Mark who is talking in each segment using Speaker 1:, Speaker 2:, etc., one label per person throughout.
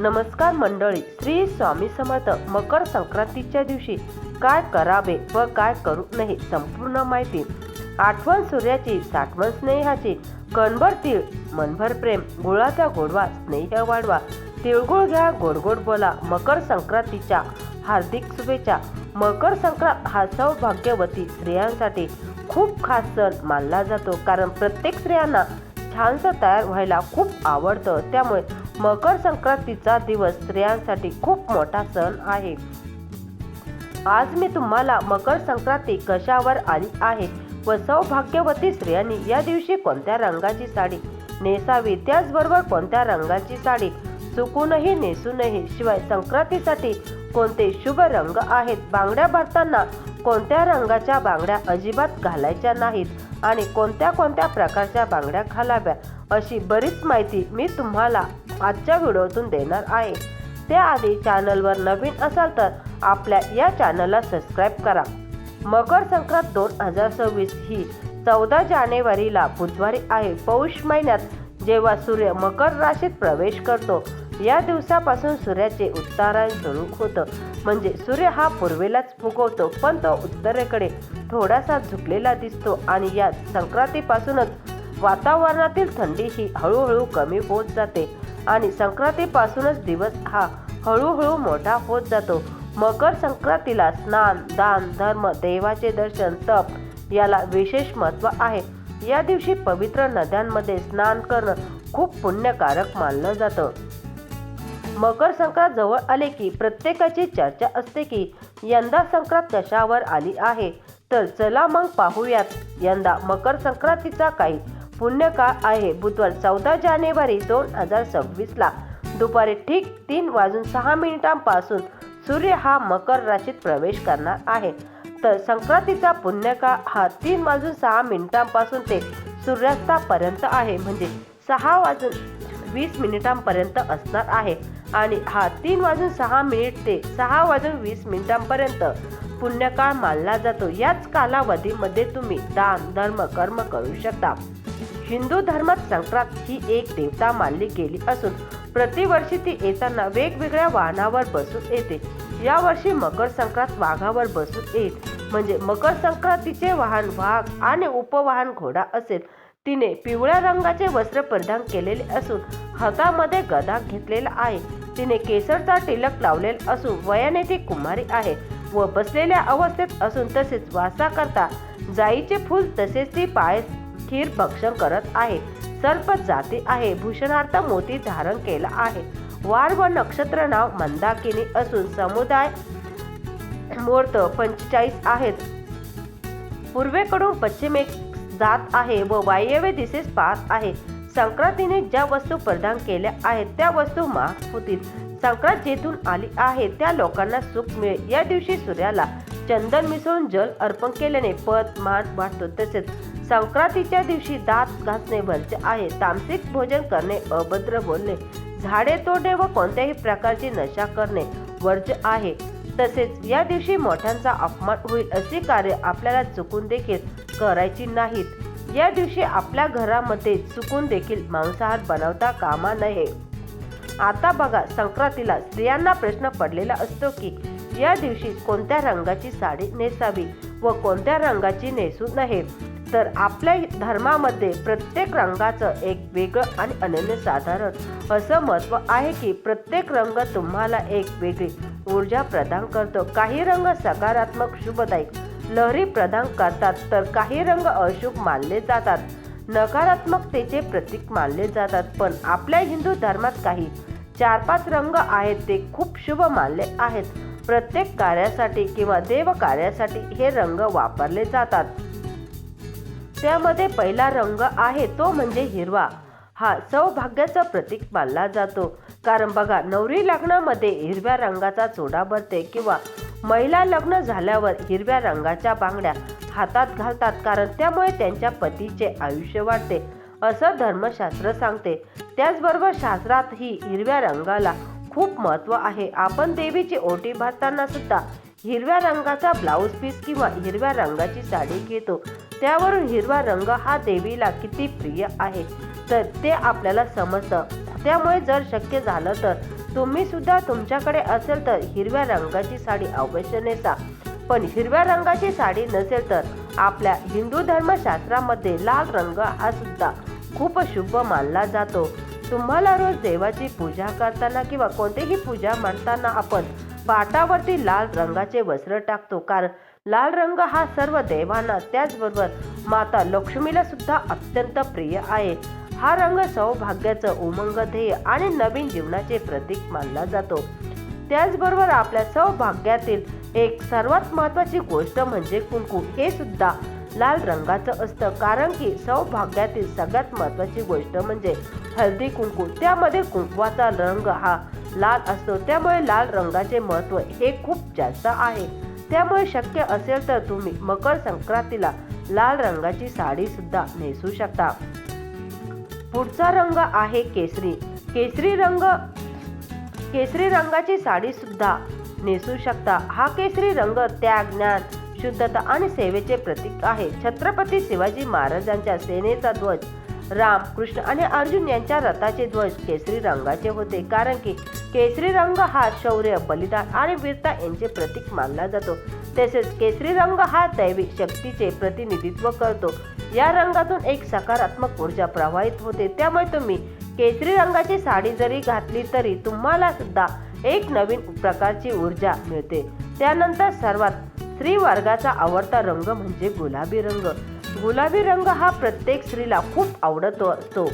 Speaker 1: नमस्कार मंडळी श्री स्वामी समर्थ मकर संक्रांतीच्या दिवशी काय करावे व काय करू नये संपूर्ण माहिती आठवण सूर्याची साठवण स्नेहाची कणभर तीळ मनभर प्रेम गुळाचा गोडवा स्नेह वाढवा तिळगुळ घ्या गोड गोड बोला मकर संक्रांतीच्या हार्दिक शुभेच्छा. मकर संक्रांत हा सौभाग्यवती स्त्रियांसाठी खूप खास सण मानला जातो कारण प्रत्येक स्त्रियांना छानसं तयार व्हायला खूप आवडतं. त्यामुळे मकर संक्रांतीचा दिवस स्त्रियांसाठी खूप मोठा सण आहे. आज मी तुम्हाला मकर संक्रांती कशावर आली आहे व सौभाग्यवती स्त्रियांनी या दिवशी कोणत्या रंगाची साडी नेसावी त्याचबरोबर कोणत्या रंगाची साडी चुकूनही नेसू शिवाय संक्रांतीसाठी कोणते शुभ रंग आहेत बांगड्या भरताना कोणत्या रंगाच्या बांगड्या अजिबात घालायच्या नाहीत आणि कोणत्या कोणत्या प्रकारच्या बांगड्या घालाव्या अशी बरीच माहिती मी तुम्हाला आजच्या व्हिडिओतून देणार आहे. त्याआधी चॅनलवर नवीन असाल तर आपल्या या चॅनलला सबस्क्राईब करा. मकर संक्रांत दोन हजार सव्वीस ही चौदा जानेवारीला बुधवारी आहे. पौष महिन्यात जेव्हा सूर्य मकर राशीत प्रवेश करतो या दिवसापासून सूर्याचे उत्तरायण सुरू होतं. म्हणजे सूर्य हा पूर्वेलाच फुगवतो पण तो उत्तरेकडे थोडासा झुकलेला दिसतो आणि या संक्रांतीपासूनच वातावरणातील थंडी ही हळूहळू कमी होत जाते. आणि संक्रांतीपासूनच दिवस हा हळूहळू मोठा होत जातो. मकर संक्रांतीला स्नान दान धर्म देवाचे दर्शन तप याला विशेष महत्त्व आहे. या दिवशी पवित्र नद्यांमध्ये स्नान करणं खूप पुण्यकारक मानलं जातं. मकर संक्रांत जवळ आले की प्रत्येकाची चर्चा असते की यंदा संक्रांत कशावर आली आहे? तर चला मग पाहूयात. यंदा मकर संक्रांतीचा काही पुण्यकाळ आहे. बुधवार चौदा जानेवारी दोन हजार सव्वीसला दुपारी ठीक तीन वाजून सहा मिनिटांपासून सूर्य हा मकर राशीत प्रवेश करणार आहे. तर संक्रांतीचा पुण्यकाळ हा तीन वाजून सहा मिनिटांपासून ते सूर्यास्तापर्यंत आहे. म्हणजे सहा वाजून वीस मिनिटांपर्यंत असणार आहे. आणि हा तीन वाजून सहा मिनिट ते सहा वाजून वीस मिनिटांपर्यंत पुण्यकाळ मानला जातो. याच कालावधीमध्ये तुम्ही दान धर्म कर्म करू शकता. हिंदू धर्मात संक्रांत ही एक देवता मानली गेली असून प्रतिवर्षी ती येताना वेगवेगळ्या वाहनावर बसून येते. यावर्षी मकर संक्रांत वाघावर बसून येईल. म्हणजे मकर संक्रांतीचे वाहन वाघ आणि उपवाहन घोडा असेल. तिने पिवळ्या रंगाचे वस्त्र परिधान केलेले असून हातामध्ये गदा घेतलेला आहे. तिने केसरचा टिलक लावलेला असून वयाने ती कुमारी आहे व बसलेल्या अवस्थेत असून तसेच वासा करता जाईचे फूल तसेच ती पाय खीर भक्षण करत आहे. सर्प जाती आहे. भूषणार्थ मोती धारण केला आहे. वार व नक्षत्र नाव मंदाकिनी असून समुदाय मुहूर्त पंचेचाळीस आहेत. पूर्वेकडून पश्चिमेक जात आहे व वायव्य दिशेस पाहत आहे. संक्रांतीने ज्या वस्तू प्रदान केल्या आहेत त्या वस्तू महाग होतील संक्रांत जेथून आली आहे त्या लोकांना सुख मिळेल. या दिवशी सूर्याला चंदन मिसळून जल अर्पण केल्याने पद मान वाढतो. तसेच संक्रांतीच्या दिवशी दात घासणे वर्ज्य आहे. तामसिक भोजन करणे अभद्र बोलणे झाडे तोडणे व कोणत्याही प्रकारची नशा करणे वर्ज आहे. तसेच या दिवशी मोठ्यांचा अपमान होईल असे कार्य आपल्याला चुकून देखील करायची नाहीत. या दिवशी आपल्या घरामध्ये चुकून देखील मांसाहार बनवता कामा नये. आता बघा संक्रांतीला स्त्रियांना प्रश्न पडलेला असतो की या दिवशी कोणत्या रंगाची साडी नेसावी व कोणत्या रंगाची नेसू नये? तर आपल्या धर्मामध्ये प्रत्येक रंगाचं एक वेगळं आणि अनन्यसाधारण असं महत्त्व आहे की प्रत्येक रंग तुम्हाला एक वेगळी ऊर्जा प्रदान करतो. काही रंग सकारात्मक शुभदायक लहरी प्रदान करतात तर काही रंग अशुभ मानले जातात. नकारात्मकतेचे प्रतीक मानले जातात. पण आपल्या हिंदू धर्मात काही चार पाच रंग आहेत ते खूप शुभ मानले आहेत. प्रत्येक कार्यासाठी किंवा देव कार्यासाठी हे रंग वापरले जातात. त्यामध्ये पहिला रंग आहे तो म्हणजे हिरवा. हा सौभाग्याचं प्रतीक मानला जातो. कारण बघा नवरी लग्नामध्ये हिरव्या रंगाचा चोडा भरते किंवा महिला लग्न झाल्यावर हिरव्या रंगाच्या बांगड्या हातात घालतात कारण त्यामुळे त्यांच्या पतीचे आयुष्य वाढते. असं धर्मशास्त्र सांगते. त्याचबरोबर शास्त्रात ही हिरव्या रंगाला खूप महत्त्व आहे. आपण देवीची ओटी भरताना सुद्धा हिरव्या रंगाचा ब्लाऊज पीस किंवा हिरव्या रंगाची साडी घेतो. त्यावरून हिरवा रंग हा देवीला किती प्रिय आहे तर ते आपल्याला समजतं. त्यामुळे जर शक्य झालं तर तुम्ही सुद्धा तुमच्याकडे असेल तर हिरव्या रंगाची साडी अवश्य नेसा. पण हिरव्या रंगाची साडी नसेल तर आपल्या हिंदू धर्मशास्त्रामध्ये लाल रंग हा सुद्धा खूप शुभ मानला जातो. तुम्हाला रोज देवाची पूजा करताना किंवा कोणतीही पूजा मांडताना आपण पाटावरती लाल रंगाचे वस्त्र टाकतो. कारण लाल रंग हा सर्व देवांना त्याचबरोबर माता लक्ष्मीला सुद्धा अत्यंत प्रिय आहे. हा रंग सौभाग्याचं उमंग ध्येय आणि नवीन जीवनाचे प्रतीक मानला जातो. त्याचबरोबर आपल्या सौभाग्यातील एक सर्वात महत्वाची गोष्ट म्हणजे कुंकू. हे सुद्धा लाल रंगाचं असतं. कारण की सौभाग्यातील सगळ्यात महत्वाची गोष्ट म्हणजे हळदी कुंकू. त्यामध्ये कुंकवाचा रंग हा लाल असतो. त्यामुळे लाल रंगाचे महत्त्व हे खूप जास्त आहे. त्यामुळे शक्य असेल तर तुम्ही मकर संक्रांतीला लाल रंगाची साडी सुद्धा नेसू शकता. पुढचा रंग आहे केसरी. केसरी रंग केसरी रंगाची साडी सुद्धा नेसू शकता. हा केसरी रंग त्याग ज्ञान शुद्धता आणि सेवेचे प्रतीक आहे. छत्रपती शिवाजी महाराजांच्या सेनेचा ध्वज राम कृष्ण आणि अर्जुन यांच्या रथाचे ध्वज केसरी रंगाचे होते. कारण की केसरी रंग हा शौर्य बलिदान आणि वीरता यांचे प्रतीक मानला जातो. तसेच केसरी रंग हा दैविक शक्तीचे प्रतिनिधित्व करतो. या रंगातून एक सकारात्मक ऊर्जा प्रवाहित होते. त्यामुळे तुम्ही केसरी रंगाची साडी जरी घातली तरी तुम्हाला सुद्धा एक नवीन प्रकारची ऊर्जा मिळते. त्यानंतर सर्वात स्त्री वर्गाचा आवडता रंग म्हणजे गुलाबी रंग. गुलाबी रंग हा प्रत्येक स्त्रीला खूप आवडतो असतो.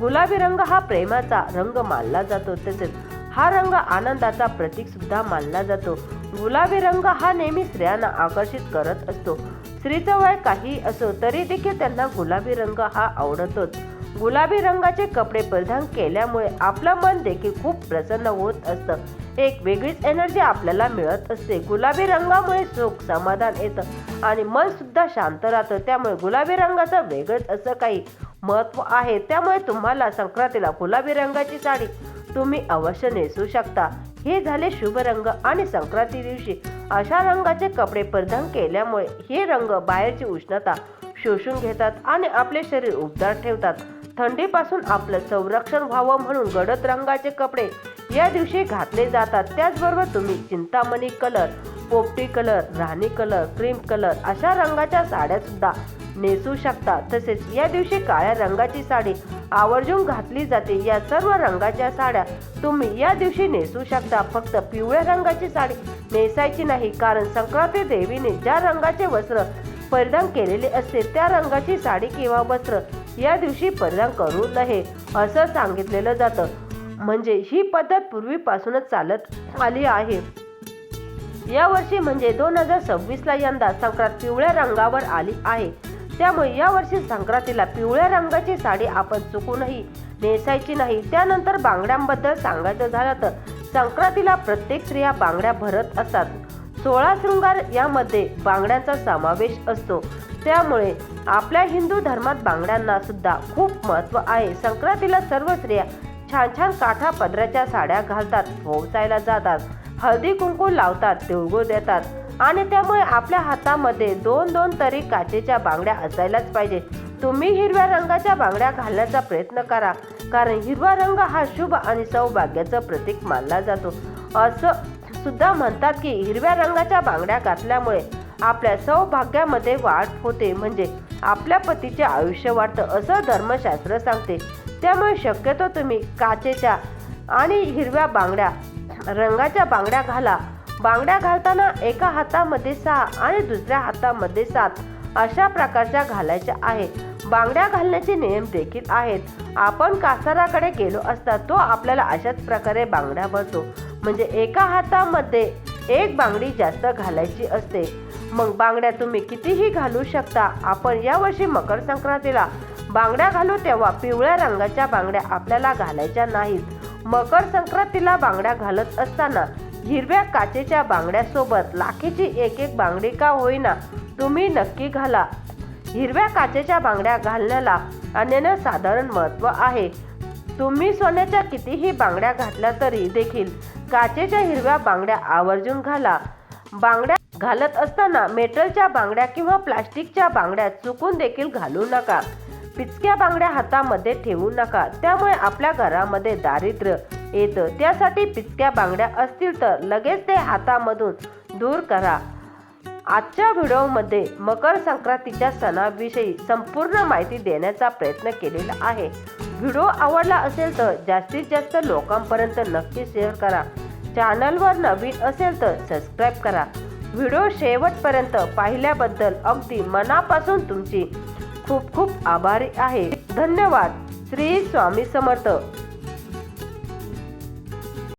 Speaker 1: गुलाबी रंग हा प्रेमाचा रंग मानला जातो तसेच हा रंग आनंदाचा प्रतीक सुद्धा मानला जातो. गुलाबी रंग हा नेहमी स्त्रियांना आकर्षित करत असतो. स्त्रीचं वय काही असो तरी देखील त्यांना गुलाबी रंग हा आवडतोच. गुलाबी रंगाचे कपडे परिधान केल्यामुळे आपलं मन देखील खूप प्रसन्न होत असतं. एक वेगळीच एनर्जी आपल्याला मिळत असते. गुलाबी रंगामुळे सुख समाधान येतं आणि मन सुद्धा शांत राहतं. त्यामुळे गुलाबी रंगाचं वेगळंच असं काही महत्त्व आहे. त्यामुळे तुम्हाला संक्रांतीला गुलाबी रंगाची साडी तुम्ही अवश्य नेसू शकता. हे झाले शुभ रंग आणि संक्रांती दिवशी. अशा रंगाचे कपडे परिधान केल्यामुळे हे रंग बाहेरची उष्णता शोषून घेतात आणि आपले शरीर उबदार ठेवतात. थंडीपासून आपलं संरक्षण व्हावं म्हणून गडद रंगाचे कपडे या दिवशी घातले जातात. त्याचबरोबर तुम्ही चिंतामणी कलर पोपटी कलर राणी कलर क्रीम कलर अशा रंगाच्या साड्या सुद्धा नेसू शकता. तसेच या दिवशी काळ्या रंगाची साडी आवर्जून घातली जाते. या सर्व रंगाच्या साड्या तुम्ही या दिवशी नेसू शकता. फक्त पिवळ्या रंगाची साडी नेसायची नाही कारण संक्रांती देवीने ज्या रंगाचे वस्त्र परिधान केलेले असते त्या रंगाची साडी किंवा वस्त्र या दिवशी परिधान करू नये असं सांगितलेलं जातं. म्हणजे ही पद्धत पूर्वीपासूनच चालत आली आहे. या वर्षी म्हणजे दोन हजार सव्वीस ला यंदा संक्रांत पिवळ्या रंगावर आली आहे. त्यामुळे या वर्षी संक्रांतीला पिवळ्या रंगाची साडी आपण चुकूनही नेसायची नाही. त्यानंतर बांगड्यांबद्दल सांगायचं झालं तर संक्रांतीला प्रत्येक स्त्रिया बांगड्या भरत असतात. सोळा शृंगार यामध्ये बांगड्यांचा समावेश असतो. त्यामुळे आपल्या हिंदू धर्मात बांगड्यांना सुद्धा खूप महत्त्व आहे. संक्रांतीला सर्व स्त्रिया छान छान काठा पदराच्या साड्या घालतात पोहोचायला जातात हळदी कुंकू लावतात तिळगुळ देतात आणि त्यामुळे आपल्या हातामध्ये दोन दोन तरी काचेच्या बांगड्या असायलाच पाहिजे. तुम्ही हिरव्या रंगाच्या बांगड्या घालण्याचा प्रयत्न करा कारण हिरवा रंग हा शुभ आणि सौभाग्याचं प्रतीक मानला जातो. असं सुद्धा म्हणतात की हिरव्या रंगाच्या बांगड्या घातल्यामुळे आपल्या सौभाग्यामध्ये वाढ होते. म्हणजे आपल्या पतीचे आयुष्य वाढतं असं धर्मशास्त्र सांगते. त्यामुळे शक्यतो तुम्ही काचेच्या आणि हिरव्या बांगड्या रंगाच्या बांगड्या घाला. बांगड्या घालताना एका हातामध्ये सहा आणि दुसऱ्या हातामध्ये सात अशा प्रकारच्या घालायच्या आहे बांगड्या घालण्याचे नियम देखील आहेत. आपण कासाराकडे गेलो असता तो आपल्याला अशाच प्रकारे बांगड्या भरतो. म्हणजे एका हातामध्ये एक बांगडी जास्त घालायची असते. मग बांगड्या तुम्ही कितीही घालू शकता. आपण यावर्षी मकर संक्रांतीला बांगड्या घालू तेव्हा पिवळ्या रंगाच्या बांगड्या आपल्याला घालायच्या नाहीत. मकर संक्रांतीला बांगड्या घालत असताना हिरव्या काचेच्या बांगड्यासोबत लाखेची एक एक बांगडी का होईना तुम्ही नक्की घाला. हिरव्या काचेच्या बांगड्या घालण्याला अनन्यसाधारण महत्त्व आहे. तुम्ही सोन्याच्या कितीही बांगड्या घातल्या तरी देखील काचेच्या हिरव्या बांगड्या आवर्जून घाला. बांगड्या घालत असताना मेटलच्या बांगड्या किंवा प्लास्टिकच्या बांगड्या चुकून देखील घालू नका. पिचक्या बांगड्या हातामध्ये ठेवू नका. त्यामुळे आपल्या घरामध्ये दारिद्र्य येतं. त्यासाठी पिचक्या बांगड्या असतील तर लगेच ते हातामधून दूर करा. आजच्या व्हिडिओमध्ये मकर संक्रांतीच्या सणाविषयी संपूर्ण माहिती देण्याचा प्रयत्न केलेला आहे. व्हिडिओ आवडला असेल तर जास्तीत जास्त लोकांपर्यंत नक्की शेअर करा. चॅनलवर नवीन असेल तर सबस्क्राईब करा. व्हिडिओ शेवटपर्यंत पाहिल्याबद्दल अगदी मनापासून तुमची खूप खूप आभारी आहे. धन्यवाद. श्री स्वामी समर्थ.